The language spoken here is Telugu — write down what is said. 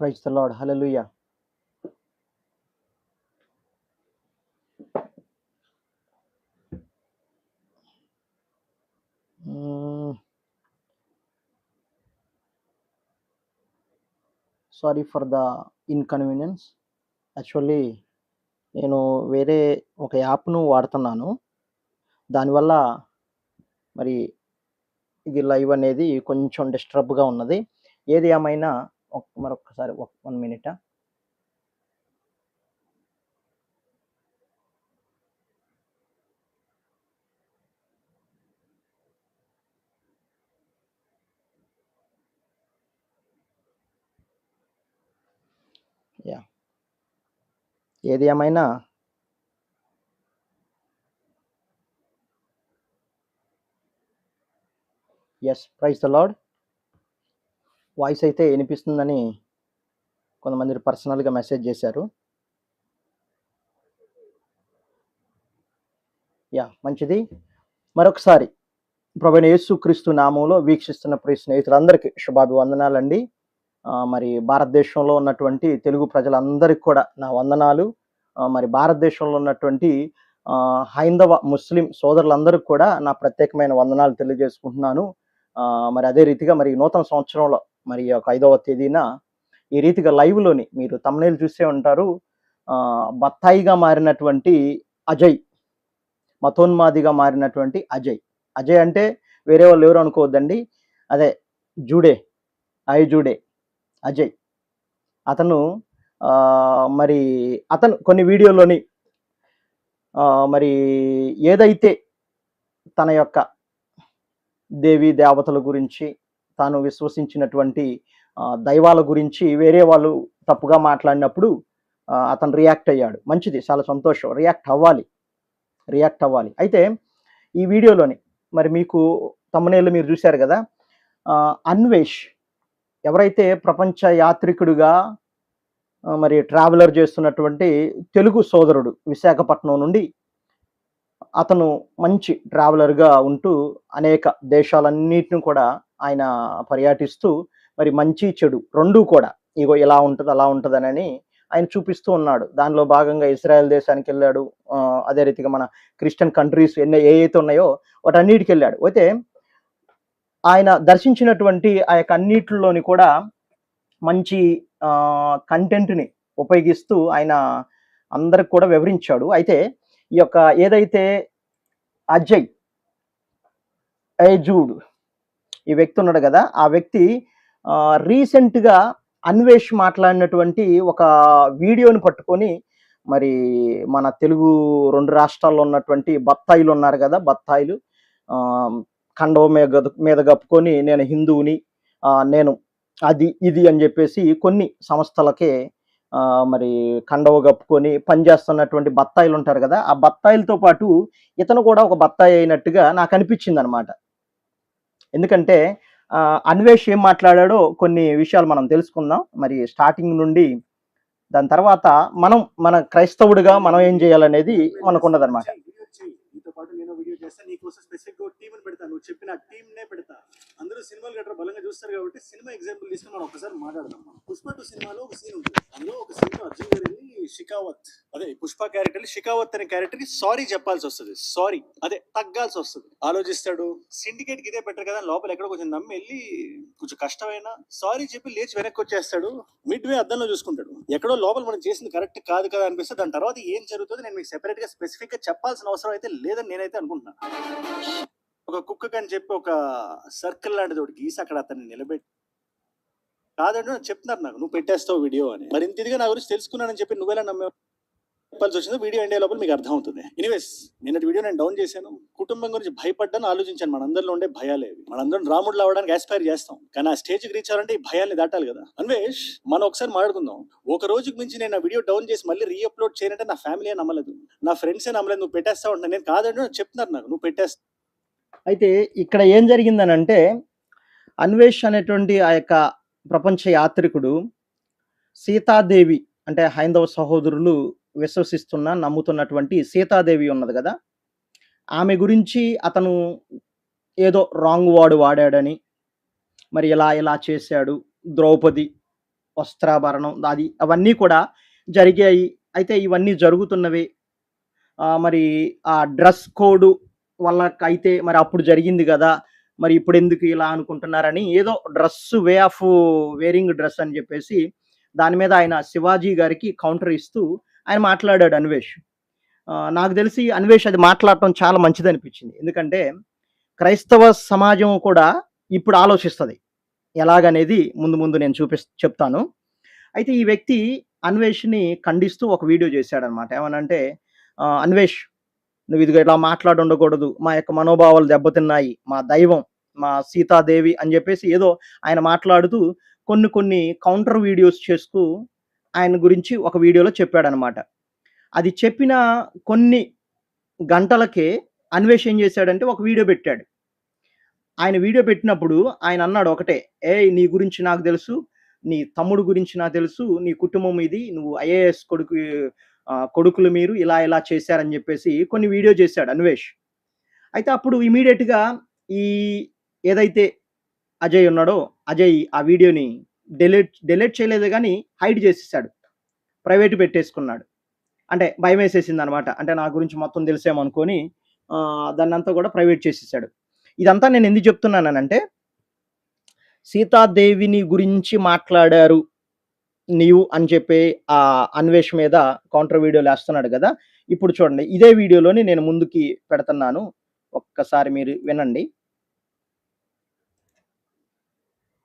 Praise the lord hallelujah sorry for the inconvenience actually నేను వేరే ఒక యాప్ను వాడుతున్నాను. దానివల్ల మరి ఇది లైవ్ అనేది కొంచెం డిస్టర్బ్గా ఉన్నది. ఏది ఏమైనా మరొకసారి వన్ మినిట్? యా. ఏది ఏమైనా? Yes praise the lord voice అయితే వినిపిస్తుందని కొంతమంది పర్సనల్గా మెసేజ్ చేశారు. యా మంచిది. మరొకసారి ప్రభుని యేసు క్రీస్తు నామంలో వీక్షిస్తున్న ప్రియ స్నేహితులందరికీ శుభాభివందనాలండి. మరి భారతదేశంలో ఉన్నటువంటి తెలుగు ప్రజలందరికీ కూడా నా వందనాలు. మరి భారతదేశంలో ఉన్నటువంటి హైందవ ముస్లిం సోదరులందరికీ కూడా నా ప్రత్యేకమైన వందనాలు తెలియజేసుకుంటున్నాను. మరి అదే రీతిగా మరి నూతన సంవత్సరంలో మరి ఈ యొక్క ఐదవ తేదీన ఈ రీతిగా లైవ్లోని మీరు తమ్నేలు చూసే ఉంటారు. బత్తాయిగా మారినటువంటి అజయ్ మతోన్మాదిగా మారినటువంటి అజయ్. అజయ్ అంటే వేరే వాళ్ళు ఎవరు అనుకోవద్దండి. అదే జూడే ఐ జూడే అజయ్. అతను మరి అతను కొన్ని వీడియోలోని మరి ఏదైతే తన యొక్క దేవి దేవతల గురించి తాను విశ్వసించినటువంటి దైవాల గురించి వేరే వాళ్ళు తప్పుగా మాట్లాడినప్పుడు అతను రియాక్ట్ అయ్యాడు. మంచిది చాలా సంతోషం. రియాక్ట్ అవ్వాలి. రియాక్ట్ అవ్వాలి. అయితే ఈ వీడియోలోని మరి మీకు తమ్మునేళ్ళు మీరు చూశారు కదా అన్వేష్ ఎవరైతే ప్రపంచ యాత్రికుడిగా మరి ట్రావెలర్ చేస్తున్నటువంటి తెలుగు సోదరుడు విశాఖపట్నం నుండి అతను మంచి ట్రావెలర్గా ఉంటూ అనేక దేశాలన్నిటిని కూడా ఆయన పర్యటిస్తూ మరి మంచి చెడు రెండూ కూడా ఇగో ఇలా ఉంటుంది అలా ఉంటుందనని ఆయన చూపిస్తూ ఉన్నాడు. దానిలో భాగంగా ఇస్రాయెల్ దేశానికి వెళ్ళాడు. అదే రీతిగా మన క్రిస్టియన్ కంట్రీస్ ఎన్ని ఏ అయితే ఉన్నాయో వాటన్నిటికి వెళ్ళాడు. అయితే ఆయన దర్శించినటువంటి ఆ యొక్క అన్నిటిలోని కూడా మంచి కంటెంట్ని ఉపయోగిస్తూ ఆయన అందరికి కూడా వివరించాడు. అయితే ఈ యొక్క ఏదైతే అజయ్ ఏజూడ్ ఈ వ్యక్తి ఉన్నాడు కదా ఆ వ్యక్తి రీసెంట్గా అన్వేష్ మాట్లాడినటువంటి ఒక వీడియోని పట్టుకొని మరి మన తెలుగు రెండు రాష్ట్రాల్లో ఉన్నటువంటి బత్తాయిలు ఉన్నారు కదా బత్తాయిలు కండవ మీద మీద కప్పుకొని నేను హిందువుని నేను అది ఇది అని చెప్పేసి కొన్ని సంస్థలకే మరి కండవ కప్పుకొని పనిచేస్తున్నటువంటి బత్తాయిలు ఉంటారు కదా ఆ బత్తాయిలతో పాటు ఇతను కూడా ఒక బత్తాయి అయినట్టుగా నాకు అనిపించింది అనమాట ఎందుకంటే అన్వేష్ ఏం మాట్లాడాడో కొన్ని విషయాలు మనం తెలుసుకుందాం. మరి స్టార్టింగ్ నుండి దాని తర్వాత మనం మన క్రైస్తవుడిగా మనం ఏం చేయాలనేది మనకు ఉండదన్నమాట వీడియో నేను వీడియో చేస్తా నీకోసం స్పెసిఫిక్గా టీం పెడతా. నువ్వు చెప్పిన టీం నే పెడతా. అందరూ సినిమాలు గట్రా బలంగా చూస్తారు కాబట్టి సినిమా ఎగ్జాంపుల్ తీసుకుని మనం ఒకసారి మాట్లాడదాం. పుష్ప టూ సినిమాలో ఒక సీన్ ఉంటుంది అందులో ఒక సీన్ అర్జున్ గారు షికావత్ అదే పుష్ప క్యారెక్టర్ షికావత్ అనే క్యారెక్టర్కి సారీ చెప్పాల్సి వస్తుంది. సారీ అదే తగ్గాల్సి వస్తుంది. ఆలోచిస్తాడు. సిండికేట్కి ఇదే బెటర్ కదా లోపల ఎక్కడో కొంచెం నమ్మి వెళ్ళి కొంచెం కష్టమైన సారీ చెప్పి లేచి వెనక్కి వచ్చేస్తాడు. మిడ్ వే అద్దంలో చూసుకుంటాడు. ఎక్కడో లోపల మనం చేసింది కరెక్ట్ కాదు కదా అనిపిస్తే దాని తర్వాత ఏం జరుగుతుంది నేను మీకు సెపరేట్గా స్పెసిఫిక్గా చెప్పాల్సిన అవసరం అయితే లేదని నేనైతే అనుకుంటున్నాను. ఒక కుక్క అని చెప్పి ఒక సర్కిల్ లాంటిది ఒకటి గీసి అక్కడ అతన్ని నిలబెట్టి కాదండి చెప్తున్నారు నాకు నువ్వు పెట్టేస్తావు వీడియో అని. మరి ఇంత ఇదిగా నా గురించి తెలుసుకున్నానని చెప్పి నువ్వెలా నమ్మే చెప్పాల్సి వచ్చిందో వీడియో ఎండే లోపల మీకు అర్థం అవుతుంది ఎనీవేస్ నిన్నటి వీడియో నేను డౌన్ చేశాను. కుటుంబం గురించి భయపడ్డాను ఆలోచించాను. మనందరిలో ఉండే భయాలే మనందరం రాముడు అవడానికి ఆస్పైర్ చేస్తాం. కానీ ఆ స్టేజ్కి రీచ్ అవ్వాలంటే ఈ భయాల్ని దాటాలి కదా. అన్వేష్ మనం ఒకసారి మాట్లాడుకుందాం. ఒక రోజుకి మించి నేను ఆ వీడియో డౌన్ చేసి మళ్ళీ రీ అప్లోడ్ చేయాలంటే నా ఫ్యామిలీ నమ్మలేదు. నా ఫ్రెండ్సే నమ్మలేదు. నువ్వు పెట్టేస్తా అంటే నేను కాదండి నాకు చెప్తున్నారు నాకు. నువ్వు పెట్టేస్తా. అయితే ఇక్కడ ఏం జరిగిందనంటే అన్వేష్ అనేటువంటి ఆ యొక్క ప్రపంచ యాత్రికుడు సీతాదేవి అంటే హైందవ సహోదరులు విశ్వసిస్తున్న నమ్ముతున్నటువంటి సీతాదేవి ఉన్నది కదా? ఆమె గురించి అతను ఏదో రాంగ్ వర్డ్ వాడాడని మరి ఇలా ఇలా చేశాడు ద్రౌపది వస్త్రాభరణం అది అవన్నీ కూడా జరిగాయి. అయితే ఇవన్నీ జరుగుతున్నవి. మరి ఆ డ్రెస్ కోడ్ వల్ల అయితే మరి అప్పుడు జరిగింది కదా? మరి ఇప్పుడు ఎందుకు ఇలా అనుకుంటున్నారని ఏదో dress way of wearing dress అని చెప్పేసి దాని మీద ఆయన శివాజీ గారికి కౌంటర్ ఇస్తూ ఆయన మాట్లాడాడు అన్వేష్. నాకు తెలిసి అన్వేష్ అది మాట్లాడటం చాలా మంచిది అనిపించింది ఎందుకంటే క్రైస్తవ సమాజం కూడా ఇప్పుడు ఆలోచిస్తుంది. ఎలాగనేది ముందు ముందు నేను చూపి చెప్తాను. అయితే ఈ వ్యక్తి అన్వేష్ని ఖండిస్తూ ఒక వీడియో చేశాడనమాట. ఏమనంటే అన్వేష్ నువ్వు ఇదిగో ఇలా మాట్లాడి ఉండకూడదు మా యొక్క మనోభావాలు దెబ్బతిన్నాయి. మా దైవం మా సీతాదేవి అని చెప్పేసి ఏదో ఆయన మాట్లాడుతూ కొన్ని కొన్ని కౌంటర్ వీడియోస్ చేస్తూ ఆయన గురించి ఒక వీడియోలో చెప్పాడనమాట. అది చెప్పిన కొన్ని గంటలకే అన్వేష్ ఏం చేశాడంటే ఒక వీడియో పెట్టాడు. ఆయన వీడియో పెట్టినప్పుడు ఆయన అన్నాడు ఒకటే ఏ నీ గురించి నాకు తెలుసు నీ తమ్ముడు గురించి నాకు తెలుసు నీ కుటుంబం ఇది నువ్వు ఐఏఎస్ కొడుకు కొడుకులు మీరు ఇలా ఇలా చేశారని చెప్పేసి కొన్ని వీడియో చేశాడు అన్వేష్. అయితే అప్పుడు ఇమీడియట్గా ఈ ఏదైతే అజయ్ ఉన్నాడో అజయ్ ఆ వీడియోని డెలీట్ డెలీట్ చేయలేదు కానీ హైడ్ చేసేసాడు. ప్రైవేట్ పెట్టేసుకున్నాడు. అంటే భయం వేసేసింది అనమాట అంటే నా గురించి మొత్తం తెలిసేమనుకొని దాన్నంతా కూడా ప్రైవేట్ చేసేసాడు. ఇదంతా నేను ఎందుకు చెప్తున్నానంటే సీతాదేవిని గురించి మాట్లాడారు నీవు అని చెప్పి ఆ అన్వేష్ మీద కౌంటర్ వీడియోలు వేస్తున్నాడు కదా. ఇప్పుడు చూడండి ఇదే వీడియోలోని నేను ముందుకి పెడుతున్నాను. ఒక్కసారి మీరు వినండి.